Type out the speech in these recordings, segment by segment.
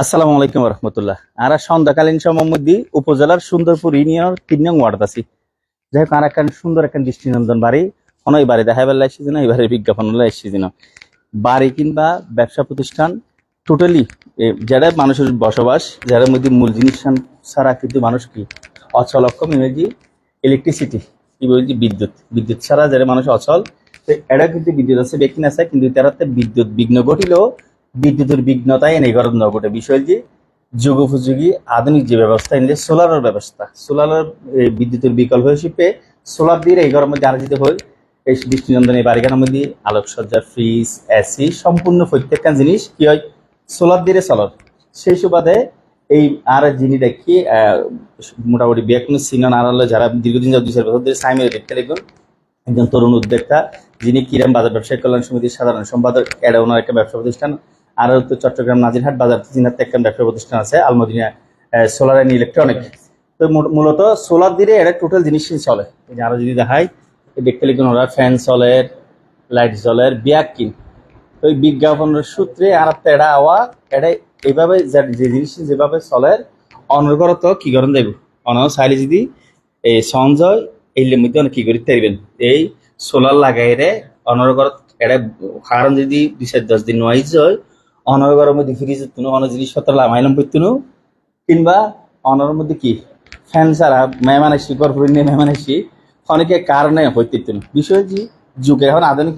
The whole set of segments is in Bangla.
আসসালামু আলাইকুম রহমতুল্লাহ আর সন্ধ্যাকালীন সময় মধ্যে উপজেলার সুন্দরপুর ইউনিয়নের তিন নং ওয়ার্ড আছি। যাই হোক আর একটা সুন্দর একটা দৃষ্টিনন্দন বাড়ি। কোনো এই বাড়ি দেখা বেলা এসেছি না এবারে বিজ্ঞাপন হলে এসেছি না। বাড়ি কিংবা ব্যবসা প্রতিষ্ঠান টোটালি যারা মানুষের বসবাস, যার মধ্যে মূল জিনিস ছাড়া কিন্তু মানুষ কি? অচল অক্ষম ইংরেজি ইলেকট্রিসিটি কি বলছি বিদ্যুৎ। বিদ্যুৎ ছাড়া যারা মানুষ অচল এটা কিন্তু বিদ্যুৎ আছে ব্যক্তি আছে কিন্তু তারাতে বিদ্যুৎ বিঘ্ন ঘটিলেও বিদ্যুতের বিঘ্নতাই নেই গরম নগটে বিষয় যে যুগোপযোগী আধুনিক যে ব্যবস্থা, এনে সোলারের ব্যবস্থা। সোলারের বিদ্যুতের বিকল্প হিসেবে সোলার দিয়ে এই গরমের মধ্যে আলোচিত হয় এই দৃষ্টিনন্দন এই বাড়িখানার মধ্যে আলোকসজ্জা ফ্রিজ এসি সম্পূর্ণ প্রত্যেকটা জিনিস কি হয়? সোলার দিয়ে চলার সেই সুবাদে এই আর যিনি দেখি মোটামুটি বিয়াকুন সিনন আর যারা দীর্ঘদিন যাবত দুই চার বছর ধরে সাইমের দেখতে লিখুন একজন তরুণ উদ্যোক্তা, যিনি কিরাম বাজার ব্যবসায়ী কল্যাণ সমিতির সাধারণ সম্পাদক এটা ওনার একটা ব্যবসা প্রতিষ্ঠান আর তো চট্টগ্রাম নাজিরহাট বাজার চিনাতে একটা ব্যবসা প্রতিষ্ঠান আছে আলমদিনা সোলার অ্যান্ড ইলেকট্রনিক তো মূলত সোলার দিয়ে এটা টোটাল জিনিসই চলে। এই যে আরও যদি দেখাই, এই দেখতে লিখুন ওরা ফ্যান চলের লাইট চলের বিয়াক কিন। তো ওই বিজ্ঞাপনের সূত্রে আর এটা আওয়া এটা এইভাবে যে জিনিস যেভাবে চলে, অনর্গরত কি করেন দেব? অনার চাইলে যদি এই সঞ্জয়, এই মধ্যে অনেক কি করি তারিবেন এই সোলার লাগাই রে অনর্গরত এটা কারণ যদি দুই চার দশ দিন নয় যায় অনর্গরের মধ্যে ফ্রিজ তুনো অনেক জিনিসপত্র লামাইলাম করতুনো কিংবা অনর মধ্যে কি? ফ্যান ছাড়া মেহমান আসি গর্ভঋণ নিয়ে মেহমান আসি, অনেকে কারণে হইতে বিষয় যে যুগে এখন আধুনিক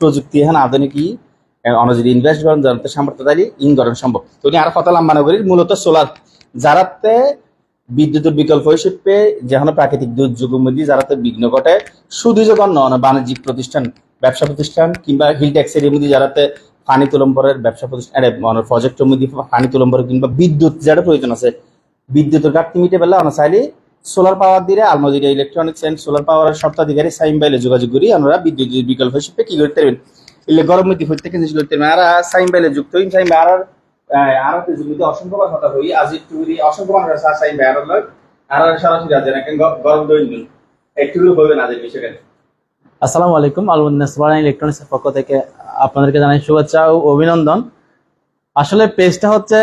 প্রযুক্তি, এখন আধুনিক অন্য যদি ইনভেস্ট করেন, জানতে সামর্থ্য তাই ইন করেন সম্ভব। তো আর কথা লম্বা নগরীর মূলত সোলার যারাতে বিদ্যুতের বিকল্প হিসেবে যেখানে প্রাকৃতিক দুর্যোগের মধ্যে যারাতে বিঘ্ন ঘটে, শুধু যখন বাণিজ্যিক প্রতিষ্ঠান, ব্যবসা প্রতিষ্ঠান, কিংবা হিল ট্যাক্সের মধ্যে যারাতে পানি তুলম্বরের ব্যবসা প্রতিষ্ঠান মানে প্রজেক্টের মধ্যে পানি তুলম্বর কিংবা বিদ্যুৎ যেটা প্রয়োজন আছে, বিদ্যুতের ঘাটতি মিটে পেলে আমরা চাইলে সোলার পাওয়ার দিয়ে আলমদিরা ইলেকট্রনিক্স অ্যান্ড সোলার পাওয়ারের স্বত্বাধিকারী সাইম বাইলে যোগাযোগ করি, আমরা বিদ্যুৎ বিকল্প হিসেবে কি করতে পারবেন? এলে গরম মধ্যে প্রত্যেক জিনিস করতে পারবেন। আর সাইম বাইলে যুক্ত হই সাইম আর আর জমিতে অসংখ্যবার কথা হই আজ একটু অসংখ্য মানুষ সাইম বাই আর আর সরাসরি না গরম দইন একটু হবে না যে বিষয়টা আসসালামু আলাইকুম আলমদিনা সোলার ইলেকট্রনিক্স পক্ষ থেকে আপনাদেরকে জানাই শুভেচ্ছা ও অভিনন্দন। আসলে পেজটা হচ্ছে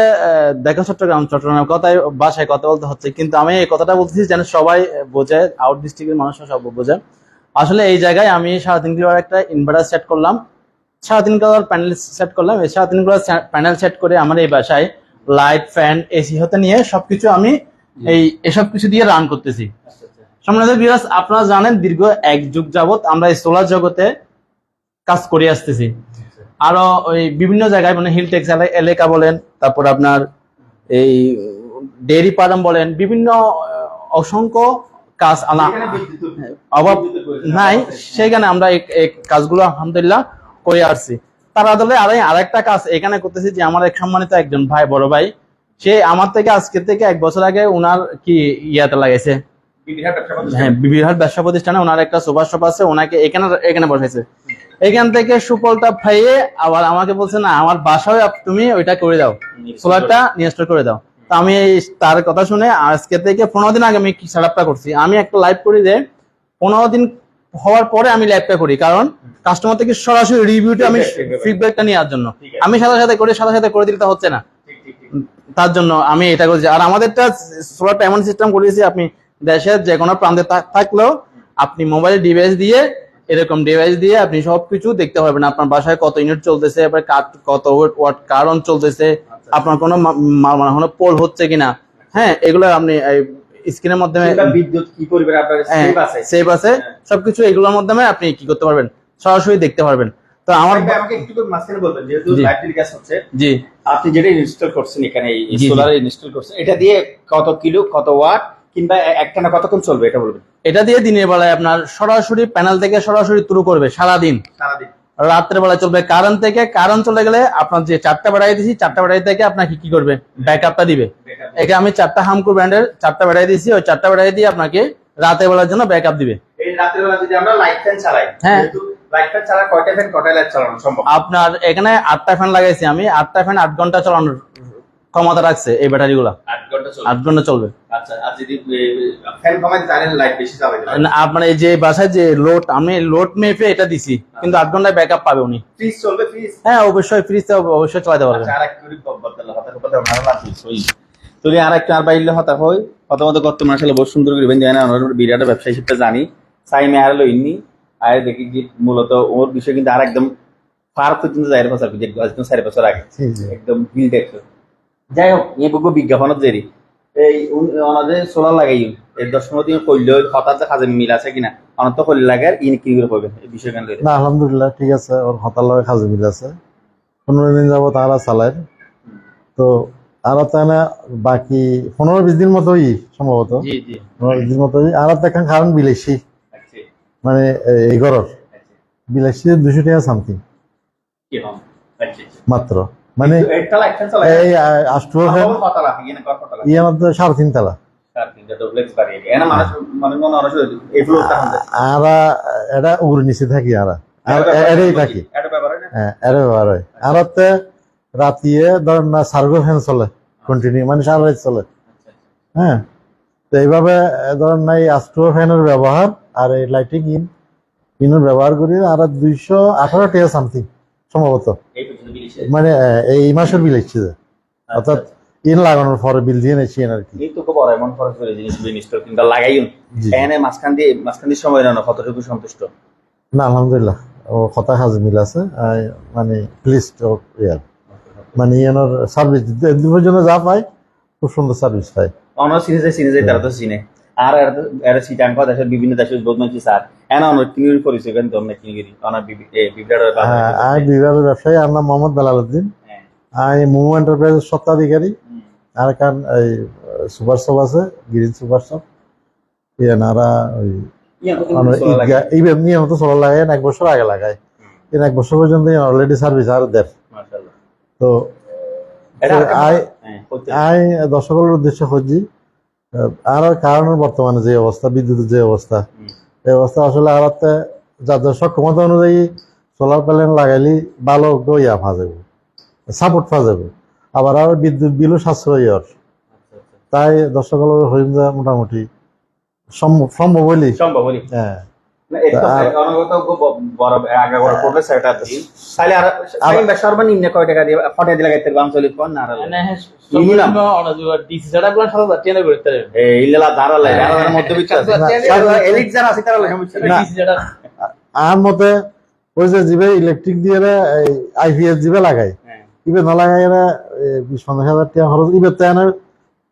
দেখা চট্টগ্রাম, চট্টগ্রামের কথাই, বাসায় কথা বলতে হচ্ছে, কিন্তু আমি এই কথাটা বলতেছি যেন সবাই বোঝে আউট ডিস্ট্রিক্টের মানুষরা সব বোঝে। আসলে এই জায়গায় আমি সাড়ে কিলোর একটা ইনভার্টার সেট করলাম। সাড়ে তিন কিলোর প্যানেল সেট করলাম। এই সাড়ে কিলোর প্যানেল সেট করে আমার এই বাসায় লাইট ফ্যান এসি হতে নিয়ে সবকিছু আমি এই এসব কিছু দিয়ে রান করতেছি। সম্মানিত বিরাজ আপনারা জানেন দীর্ঘ এক যুগ যাবত আমরা এই সোলার জগতে কাজ করে আসতেছি। আরও ওই বিভিন্ন জায়গায় মানে হিল টেক্স এলাকা বলেন তারপর আপনার এই ডেয়ারি ফার্ম বলেন বিভিন্ন অসংখ্য কাজ আলা অভাব নাই। সেখানে আমরা এই কাজগুলো আলহামদুলিল্লাহ করে আসছি। তার আদলে আর আরেকটা কাজ এখানে করতেছি যে আমার এক সম্মানিত একজন ভাই বড় ভাই সে আমার থেকে আজকে থেকে এক বছর আগে উনার কি ইয়াতে লাগাইছে? হ্যাঁ বিহার ব্যবসা প্রতিষ্ঠানে ওনার একটা সুপার শপ আছে ওনাকে এখানে এখানে বসাইছে। এখান থেকে সুফলটা ফাইয়ে আবার আমাকে বলছে না আমার বাসায় তুমি ওইটা করে দাও। সোলারটা ইনস্টল করে দাও। তো আমি তার কথা শুনে আজকে থেকে পনেরো দিন আগে আমি সেট আপটা করছি আমি একটা লাইভ করি যে পনেরো দিন হওয়ার পরে আমি লাইভটা করি। কারণ কাস্টমার থেকে সরাসরি রিভিউটা আমি. ফিডব্যাকটা নেওয়ার জন্য। আমি সাথে সাথে করে সাথে সাথে করে দিলে তো হচ্ছে না। তার জন্য আমি এটা করছি। আর আমাদেরটা সোলারটা এমন সিস্টেম করেছি আপনি দেশের যে কোনো প্রান্তে থাকলেও আপনি মোবাইল ডিভাইস দিয়ে এরকম ডিভাইস দিয়ে আপনি সবকিছু দেখতে পারবেন আপনার বাসায় কত ইউনিট চলতেছে এবার কাট- কত ওয়াট কারণ চলতেছে আপনার কোনো মানে কোনো পোল হচ্ছে কিনা। হ্যাঁ এগুলো আপনি স্ক্রিনের মাধ্যমে বিদ্যুৎ কি করবেন আপনার সেভ আছে? সবকিছু এগুলোর মাধ্যমে আপনি কি করতে পারবেন? সরাসরি দেখতে পারবেন। তো আমার আমাকে একটু করে মাঝখানে বলবেন যেহেতু। লাইভ টেলিকাস্ট হচ্ছে জি। আপনি যেটা ইনস্টল করছেন এখানে এই। সোলার ইনস্টল করছেন এটা দিয়ে কত কিলো কত ওয়াট কিংবা একটানা কতক্ষণ চলবে এটা বলবেন? এটা দিয়ে দিনের বেলায় আপনার সরাসরি প্যানেল থেকে সরাসরি শুরু করবে সারাদিন। সারাদিন। রাত্রে বেলা চলবে কারণ থেকে কারণ চলে গেলে আপনার যে চারটা ব্যাটারি দিয়েছি চারটা ব্যাটারি থেকে আপনাকে কি করবে? ব্যাকআপটা দিবে। একে আমি চারটা হামকু ব্র্যান্ডের চারটা ব্যাটারি দিয়েছি ওই চারটা ব্যাটারি দিয়ে আপনাকে রাতের বেলার জন্য ব্যাকআপ দিবে। এই রাতের বেলা যদি আমরা লাইট ফ্যান চালাই হ্যাঁ। যেহেতু লাইট ফ্যান ছাড়া কয়টা ফ্যান কয়টা লাইট চালানো সম্ভব? আপনার এখানে আটটা ফ্যান লাগাইছি আমি আটটা ফ্যান আট ঘণ্টা চালানোর ক্ষমতা রাখছে এই ব্যাটারি গুলা। আট ঘণ্টা চলবে। চলবে। আচ্ছা আর যদি ফ্যান কমাতে তাহলে লাইট বেশি চালাবে না, আপনার এই যে বাসায় যে লোড আমি লোড মেপে এটা দিছি কিন্তু আট ঘন্টায় ব্যাকআপ পাবে উনি। ফ্রিজ চলবে ফ্রিজ হ্যাঁ অবশ্যই ফ্রিজ অবশ্যই চালাতে পারবেন আচ্ছা আর একটু তুই আর একটা আর বাইলে হতা হই কত মতো করতে মাসালে বহুত সুন্দর করে বেঁধে না বিরাট ব্যবসায়ী হিসেবে জানি। চাই মে আর লইনি। আর দেখি কি মূলত ওর বিষয় কিন্তু আর একদম পার পর্যন্ত একদম চার বছর আগে। একদম হিল দেখছ যাই হোক এই বুকু বিজ্ঞাপনত দেরি। এই ওনাদের সোলার লাগাই এই দশ পনেরো দিন করলে হঠাৎ কাজে মিল আছে কিনা আমার তো করলে লাগে আর ইন কি করে করবে এই বিষয় কেন না আলহামদুলিল্লাহ ঠিক আছে ওর হতার লগে খাজে মিল আছে। পনেরো দিন যাব তারা চালায়। তো আর তাহলে বাকি পনেরো বিশ দিন মতোই সম্ভবত। পনেরো বিশ দিন মতোই আর দেখান কারণ বিলাসী। আচ্ছা। মানে এই ঘরের বিলাসী দুশো টাকা সামথিং। আচ্ছা। মাত্র। মানে এই আষ্ট্রো ইয়ে সাড়ে তিন তালা। আর এটা নিচে থাকি আর। এটাই হ্যাঁ এরে ব্যবহার হয় আর হচ্ছে রাতিয়ে ধরেন না সার্গো ফ্যান চলে। কন্টিনিউ মানে সারা রাত চলে। হ্যাঁ তো এইভাবে ধরেন না এই আস্ট্রো ফ্যানের ব্যবহার আর এই লাইটিং ইন ইনের ব্যবহার করি আর দুইশো আঠারো টাকা সামথিং সম্ভবত মানে এই মাসের বিল এসছে যে। অর্থাৎ ইন লাগানোর পরে বিল দিয়ে নেছি আর কি। এই তো খুব বড় এমন খরচ করে জিনিস জিনিস তো কিন্তু লাগাইও এনে মাঝখান দিয়ে মাঝখান দিয়ে সময় না কতটুকু সন্তুষ্ট? না আলহামদুলিল্লাহ। ও কথা হাজ মিল আছে মানে প্লিজ ইয়ার মানে ইয়ানোর সার্ভিস দুপুর জন্য যা পাই খুব সুন্দর সার্ভিস পাই অন্য সিরিজে সিরিজে তারা তো চিনে। আর এরা তো এরা সিটাঙ্ক দেশের বিভিন্ন দেশের বদমাইছি স্যার। এনা অনেক কিনির পরিচয় কিন্তু অনেক কিনিগিরি অনেক হ্যাঁ আমি বিভাগের ব্যবসায়ী আমার নাম মোহাম্মদ বেলাল উদ্দিন। হ্যাঁ। আমি মুমু এন্টারপ্রাইজের স্বত্বাধিকারী। আর কান এই সুপার শপ আছে গ্রিন সুপার শপ এনারা ওই এই নিয়ে মতো চলা লাগাই এক বছর আগে লাগাই এর এক বছর পর্যন্ত অলরেডি সার্ভিস আর দেয় তো আই হ্যাঁ আই দর্শকের উদ্দেশ্যে খুঁজি আর কারণ বর্তমানে যে অবস্থা বিদ্যুতের যে অবস্থা এই অবস্থা আসলে আর যার যার সক্ষমতা অনুযায়ী সোলার প্যানেল লাগাইলি ভালো ইয়া ফা যাবে সাপোর্ট ফা যাবে। আবার আর বিদ্যুৎ বিলও সাশ্রয় আর। তাই দর্শক হরিণ যা মোটামুটি সম্ভব সম্ভব হইলি। সম্ভব হ্যাঁ। আর- সর্বনিম্ন কয় টাকা দিয়ে ফটে দিলে গাইতে কোন না মতে ওই যে জিবে ইলেকট্রিক দিয়ে আইপিএস জিবে লাগাই হ্যাঁ। ইবে না লাগাই এরা বিশ পঞ্চাশ হাজার টাকা খরচ ইবে তো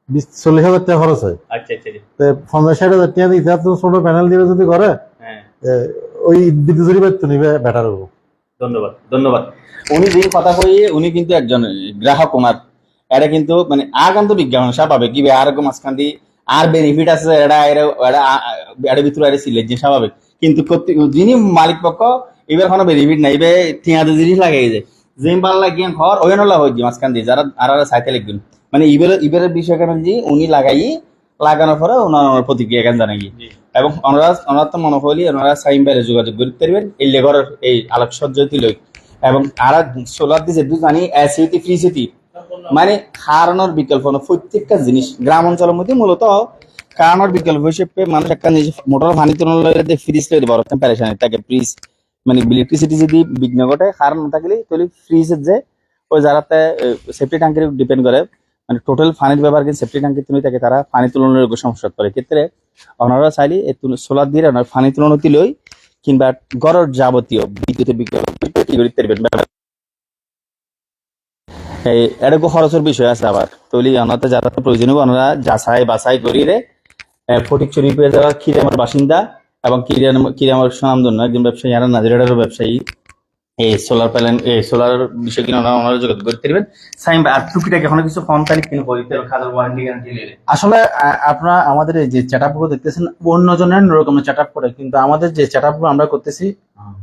বিশ চল্লিশ হাজার টাকা খরচ হয়। আচ্ছা আচ্ছা তো পঞ্চাশ ষাট হাজার টাকা দিতে ছোট প্যানেল দিয়ে যদি করে ওই বিদ্যুৎ বেটার ধন্যবাদ ধন্যবাদ। উনি কথা কইয়ে, উনি কিন্তু একজন গ্রাহক এটা কিন্তু মানে আগান্ত বিজ্ঞাপন স্বাভাবিক কি আর মাঝখান দিয়ে আর বেনিফিট আছে এটা এটা ভিতরে এটা সিলেট যে স্বাভাবিক কিন্তু যিনি মালিক পক্ষ, এবার কোনো বেনিফিট নাই এবার টিয়াতে জিনিস লাগাই যায় জিম ভালো লাগিয়ে ঘর, ওই নলা হয়ে মাঝখান দিয়ে। যারা, আর আর সাইতে লিখবেন মানে ইবের ইবের বিষয় কেন যে, উনি লাগাই লাগানোর পরে ওনার ওনার প্রতিক্রিয়া কেন জানাই এবং ওনারা ওনারা তো মনে হলি ওনারা সাইম বাইরে যোগাযোগ করতে পারবেন এই লেগরের এই আলোকসজ্জা লই এবং আর সোলার দিয়ে যেহেতু জানি অ্যাসিটি ফ্রি সিটি মানে খাওয়ানোর বিকল্প না প্রত্যেকটা জিনিস গ্রাম অঞ্চলের মধ্যে মূলত খাওয়ানোর বিকল্প হিসেবে মানুষ একটা নিজে মোটর পানি তুলনা ফ্রিজ লই বড় পেরেশানি তাকে ফ্রিজ মানে ইলেকট্রিসিটি যদি বিঘ্ন ঘটে কারণ না থাকলে তাহলে ফ্রিজের যে ওই যারাতে সেফটি ট্যাঙ্কের ডিপেন্ড করে। মানে টোটাল পানির ব্যবহার কিন্তু সেফটি ট্যাঙ্কের তুমি থাকে তারা পানি তুলনার সমস্যা করে। ক্ষেত্রে ওনারা চাইলে এই সোলার দিয়ে ওনার পানি তুলনা দিলেই কিংবা গড়ের যাবতীয় বিদ্যুতের পারবেন এই এরকম খরচের বিষয় আছে আবার। তৈলি ওনাতে যারা প্রয়োজন হবে, ওনারা যাচাই বাছাই করিয়ে ফটিক শরীফের যারা কিরামের বাসিন্দা এবং কিরাম কিরামের সুনামধন্য একজন ব্যবসায়ী, আর নাজিরাটারও ব্যবসায়ী এই সোলার প্যানেল এই সোলার বিষয় কিনা ওনারা ওনারা যোগাযোগ করতে পারবেন। সাইম আর টুকিটাকে এখনও কিছু কম তারিখ কিনে করিতে হবে খাতার ওয়ারেন্টি গ্যারান্টি নিলে আসলে আপনারা আমাদের এই যে চ্যাটআপগুলো দেখতেছেন অন্যজনের রকমের চ্যাটআপ করে কিন্তু আমাদের যে চ্যাটআপগুলো আমরা করতেছি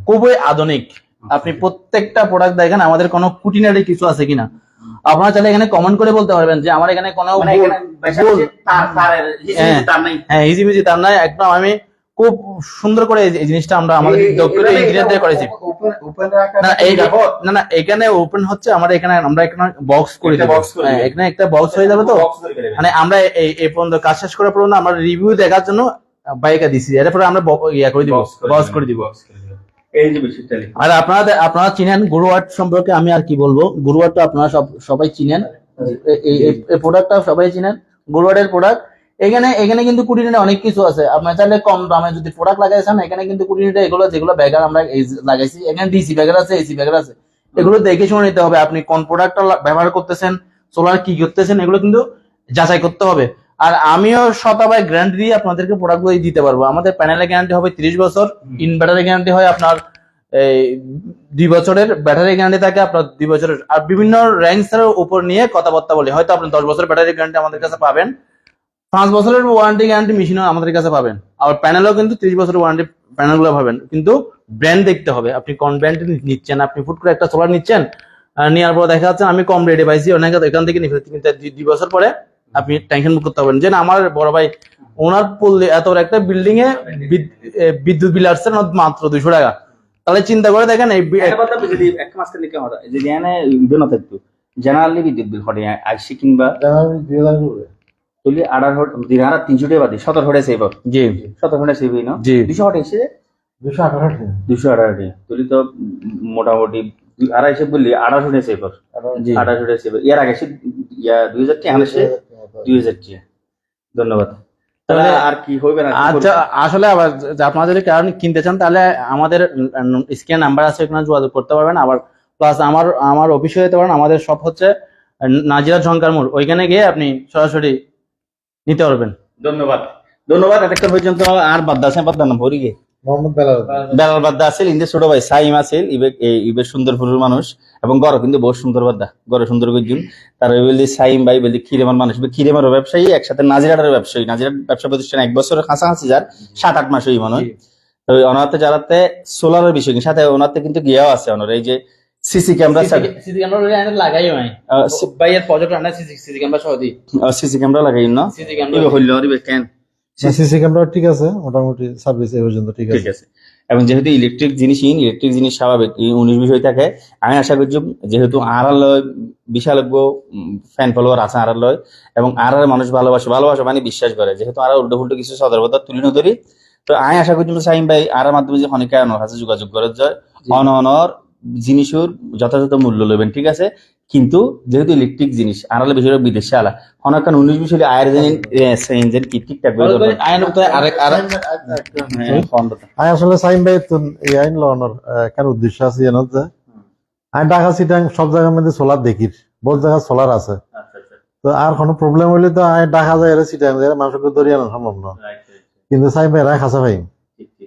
খুবই আধুনিক। আপনি প্রত্যেকটা প্রোডাক্ট দেখেন আমাদের কোনো কুটিনারি কিছু আছে কিনা। আপনারা চাইলে এখানে কমেন্ট করে বলতে পারবেন যে আমার এখানে কোনো মানে তার হ্যাঁ। তার নাই। হ্যাঁ হিজিবিজি তার নয় একদম আমি খুব সুন্দর করে এই জিনিসটা আমরা আমাদের দক্ষ ইঞ্জিনিয়ার দিয়ে করেছি। না এই না না এখানে ওপেন হচ্ছে আমরা এখানে আমরা এখানে বক্স করে দেবো। হ্যাঁ, দেবো। এখানে একটা বক্স হয়ে যাবে তো? মানে আমরা এই এই পর্যন্ত কাজ শেষ করার পর্যন্ত আমরা রিভিউ দেখার জন্য বাইকে দিছি। এরপরে আমরা ইয়া করে দিব বক্স করে দিব আর আপনারা আপনারা চিনেন গুরুয়াট সম্পর্কে আমি আর কি বলব? গুরুয়াট তো আপনারা সব সবাই চিনেন। এই এই প্রোডাক্টটা সবাই চিনেন। গোলওয়ার্ডের প্রোডাক্ট এখানে এখানে কিন্তু কুড়িটা অনেক কিছু আছে। আপনার চাইলে কম দামে যদি প্রোডাক্ট লাগাইছেন এখানে কিন্তু কুড়িটা এগুলো, যেগুলো ব্যাগার আমরা লাগাইছি, এখানে ডিসি ব্যাগার আছে এসি ব্যাগার আছে। এগুলো দেখে শুনে নিতে হবে আপনি কোন প্রোডাক্টটা ব্যবহার করতেছেন সোলার কি করতেছেন, এগুলো কিন্তু যাচাই করতে হবে। আর আমিও শতভাগ গ্যারান্টি দিয়ে আপনাদেরকে প্রোডাক্টগুলো দিতে পারব। আমাদের প্যানেলের গ্যারান্টি হবে তিরিশ বছর ইনভার্টারের গ্যারান্টি হয় আপনার, এই, দুই বছরের ব্যাটারি গ্যারান্টি থাকে আপনার দুই বছরের। আর বিভিন্ন র্যাঙ্কস এর উপর নিয়ে কথাবার্তা বলি। হয়তো আপনি দশ বছরের ব্যাটারি গ্যারান্টি আমাদের কাছে পাবেন। পাঁচ বছরের ওয়ারেন্টি গ্যারান্টি মেশিনও আমাদের কাছে পাবেন। আর প্যানেলও কিন্তু ত্রিশ বছরের ওয়ারেন্টি প্যানেলগুলো পাবেন। কিন্তু ব্র্যান্ড দেখতে হবে। আপনি কোন ব্র্যান্ড নিচ্ছেন? আপনি ফুট করে একটা সোলার নিচ্ছেন নেওয়ার পর দেখা যাচ্ছে আমি কম রেটে পাইছি। অনেকে এখান থেকে নিয়ে ফেলছি, কিন্তু দুই- বছর পরে আপনি টেনশন মুক্ত করতে পারবেন। যে না, আমার বড় ভাই ওনার পল্লী এত বড় একটা বিল্ডিং এ বিদ্যুৎ বিল আসছে না মাত্র দুইশো টাকা। তাহলে চিন্তা করে দেখেন এই যদি এক মাস থেকে যদি এনে থাকতো জেনারেলি বিদ্যুৎ বিল হটে আইসি কিংবা তুলি আড়াই দিন আর তিনশো টাকা বাদে সতেরো হটে সেভ জি। সতেরো হটে সেভ না জি। দুশো হটে এসে দুশো আঠারো টাকা দুশো টাকা তুলি তো মোটামুটি আড়াইশো বললি আড়াইশো টাকা সেভ জি। আড়াইশো টাকা সেভ এর আগে সে ইয়া দুই হাজার টাকা এসে দুই হাজার টাকা ধন্যবাদ। তাহলে আর কি হবে না আচ্ছা আসলে আবার আপনারা যদি কারণ কিনতে চান তাহলে আমাদের স্ক্যান নাম্বার আছে ওখানে যোগাযোগ করতে পারবেন। আবার প্লাস আমার আমার অফিসে যেতে পারেন। আমাদের সব হচ্ছে নাজিরা ঝঙ্কার মোড়। ওইখানে গিয়ে আপনি সরাসরি নিতে পারবেন। ধন্যবাদ। ধন্যবাদ এতক্ষণ পর্যন্ত আর বাদ আছে বাদ না ভরি গে মোহাম্মদ বেলাল। বেলাল বাদ্দা আছিল ইন্দে ছোট ভাই সাইম আছিল ইবে ইবে সুন্দরপুরের মানুষ এবং গড় কিন্তু বহুত সুন্দর বাদ্দা গড়ে সুন্দর করছুন তার বলি সাইম ভাই বলি কিরেমার মানুষ কিরেমার ব্যবসায়ী একসাথে নাজিরাটার ব্যবসায়ী। নাজিরাট ব্যবসা প্রতিষ্ঠান এক বছরের কাছাকাছি যার সাত আট মাস ওই মনে হয়। তো ওনাতে যারাতে সোলারের বিষয় সাথে ওনাতে কিন্তু গিয়াও আছে ওনার। এই যে সিসি ক্যামেরা সিসি ক্যামেরা লাগাই হয় ভাইয়ের প্রজেক্ট আনা সিসি সিসি ক্যামেরা সহ দিই সিসি ক্যামেরা লাগাই না সিসি হইল ইবে কেন সিসি ক্যামেরা ঠিক আছে মোটামুটি সার্ভিস এই পর্যন্ত ঠিক ঠিক আছে আছে এবং যেহেতু ইলেকট্রিক জিনিস ইলেকট্রিক জিনিস স্বাভাবিক উনিশ বিষয় থাকে আমি আশা করছি যেহেতু আড়ালয় বিশালজ্ঞ ফ্যান ফলোয়ার আছে আড়ালয় এবং আড়ার মানুষ ভালোবাসে ভালোবাসে মানে বিশ্বাস করে যেহেতু আর উল্টো ফুল্টো কিছু সদর্বতা তুলি ধরি তো আমি আশা করছি সাইম ভাই আর মাধ্যমে যে অনেকে কাছে যোগাযোগ করে যায় অন অনর জিনিসের যথাযথ মূল্য লবেন ঠিক আছে? কিন্তু যেহেতু ইলেকট্রিক জিনিস আড়ালে বিষয় বিদেশে আলা। অনেক উনিশ বিষয় আয়ের ইঞ্জিন কি ঠিকঠাক করে ধরবেন। আইন আরেক আরেক হ্যাঁ। আমি আসলে সাইম ভাই তো এই আইন লওয়ানোর কেন উদ্দেশ্য আছে জানো যে আমি ঢাকা সিটাং সব জায়গার মধ্যে সোলার দেখি বহুত জায়গায় সোলার আছে। তো আর কোনো প্রবলেম হইলে তো আমি ঢাকা যায় সিটাং যায় মানুষকে ধরিয়ে আনা সম্ভব না। কিন্তু সাইম ভাই রায় খাসা ভাই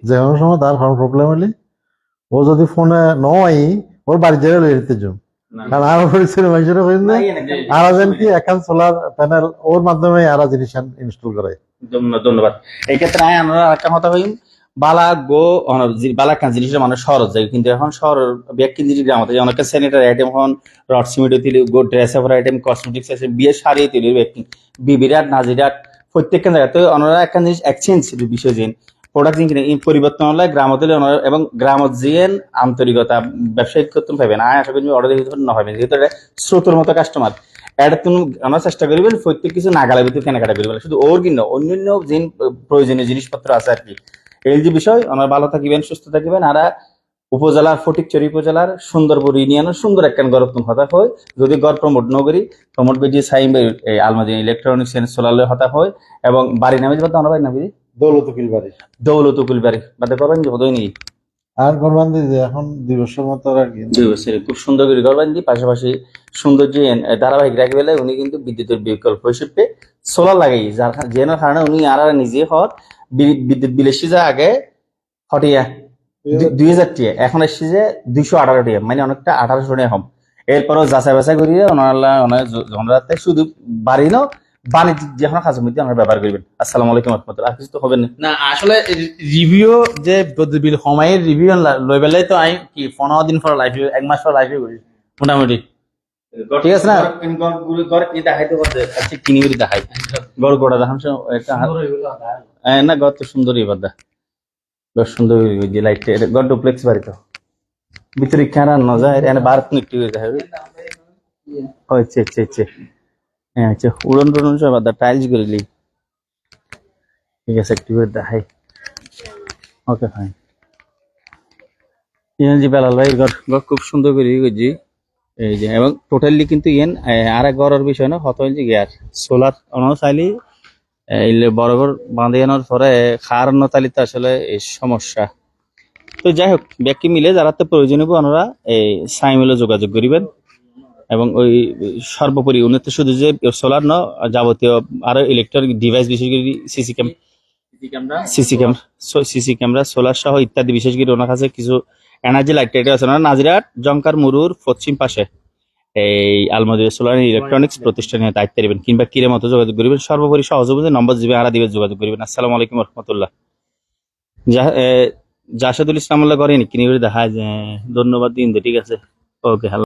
যে কোনো সময় তার কোনো প্রবলেম হইলে ও যদি ফোনে নয় ওর বাড়ি জায়গায় লই যেতে যাও। কারণ আর পরিচয় মানুষের হয়েছে আর যেন কি এখন সোলার প্যানেল ওর মাধ্যমে আর জিনিস ইনস্টল করে ধন্যবাদ। এই ক্ষেত্রে আমি আমরা একটা কথা কই বালা গো বালা কাজ জিনিসটা মানুষ শহর যায় কিন্তু এখন শহর ব্যক্তি জিনিস গ্রামতে যায়। অনেকে স্যানিটারি আইটেম হন রড সিমেন্ট তিলি গো ড্রেস আপ আইটেম কসমেটিক্স আছে বিয়ে শাড়ি তিলি ব্যক্তি বিবিরাট নাজিরাট প্রত্যেকটা জায়গাতে ওনারা একটা জিনিস এক্সচেঞ্জ বিষয় জিন প্রোডাক্ট পরিবর্তন হলে গ্রামত ওনারা এবং গ্রামত জিয়েন আন্তরিকতা, ব্যবসায়িক করতে পাবেন আমি আশা করি অর্ডার দিতে না পাবেন যেহেতু এটা স্রোতর মতো কাস্টমার এটা তুমি আমরা চেষ্টা করবেন প্রত্যেক কিছু নাগালের ভিতরে কেনাকাটা করবেন শুধু ওর কিন্তু অন্যান্য যে প্রয়োজনীয় জিনিসপত্র আছে আর কি। এই যে বিষয় ওনার ভালো থাকিবেন, সুস্থ থাকিবেন। আর উপজেলার ফটিকচুরি উপজেলার সুন্দরপুর ইউনিয়নের সুন্দর একটা গরম হতা হয়। যদি গড় প্রমোট নগরী প্রমোট বেজি সাইম এই আলমাদি ইলেকট্রনিক্স সোলার হতা হয়। এবং বাড়ি নামে যাবে আমরা বাড়ি নামে দৌলত উকিল বাড়ি দৌলত উকুল বাড়ি বাদে করবেন যে বোধই নেই। আর গরবান্দি যে এখন দুই বছর মতো আর কি। দুই বছরে খুব সুন্দর করে ঘর বান্ধি পাশাপাশি সুন্দর যে ধারাবাহিক রাখি উনি কিন্তু বিদ্যুতের বিকল্প হিসেবে সোলার লাগাই। যার কারণে- যেন কারণে উনি আর আর নিজে বি- বিদ্যুৎ বিল এসে যায় আগে হটিয়া দুই হাজার টিয়া। এখন এসছে যে দুইশো আঠারো টিয়া। মানে অনেকটা আঠারোশো টিয়া হম এরপরও যাচাই বাছাই করিয়ে ওনারা ওনার ওনারাতে শুধু বাড়ি নাও বাণিজ্যিক যে কোনো কাজের মধ্যে আমরা ব্যবহার করবেন। আসসালামু আলাইকুম রহমতুল্লাহ। আর কিছু তো হবে না। না আসলে রিভিউ যে বিল সময়ের রিভিউ লই পেলাই তো আমি কি পনেরো দিন পর লাইফ এক মাস পর লাইফ করি? মোটামুটি। ঠিক আছে না? ঘর কি দেখাইতে পারছে আচ্ছা কিনি করে দেখাই। গড় গোড়া দেখান না গত সুন্দর এবার দা বেশ সুন্দর যে লাইট গড ডুপ্লেক্স বাড়ি তো। ভিতরে ক্যারা ন যায় এনে বার কোন একটু দেখা যাবে ও চে চে চে হ্যাঁ আচ্ছা উড়ন টুড়ন সব দা টাইলস গরিলি ঠিক আছে, একটু দেখাই। ওকে ফাইন ইয়ে জি বেলাল ভাই ঘর ঘর খুব সুন্দর করে গেছি এই যে, এবং টোটালি কিন্তু ইয়েন আর এক গড়ের বিষয় না হত ইঞ্চি গিয়ার সোলার অন চাইলি এই বড় ঘর বাঁধে আনার পরে খার নতালিতে আসলে এই সমস্যা। তো যাই হোক ব্যক্তি মিলে যারা তো প্রয়োজন হবে ওনারা এই সাই মিলে যোগাযোগ করিবেন। এবং ওই সর্বোপরি উন্নত শুধু যে সোলার ন যাবতীয় আরও ইলেকট্রনিক ডিভাইস বিশেষ করে CC cam CC camera CC camera solar সহ ইত্যাদি বিশেষ করে ওনার কাছে কিছু এনার্জি লাইট টাইট আছে। ওনারা নাজিরাট জঙ্কার মুরুর পশ্চিম পাশে। এই আলমদির সোলার ইলেকট্রনিক্স প্রতিষ্ঠানে দায়িত্ব নেবেন কিংবা কিরে মতো যোগাযোগ করিবেন। সর্বোপরি সহযোগী নম্বর দিবে আরা দিবে যোগাযোগ করিবেন। আসসালামু আলাইকুম রহমতুল্লাহ। জাসাদুল ইসলাম করেনি কিনে দেখা যায় ধন্যবাদ দিন ঠিক আছে? ওকে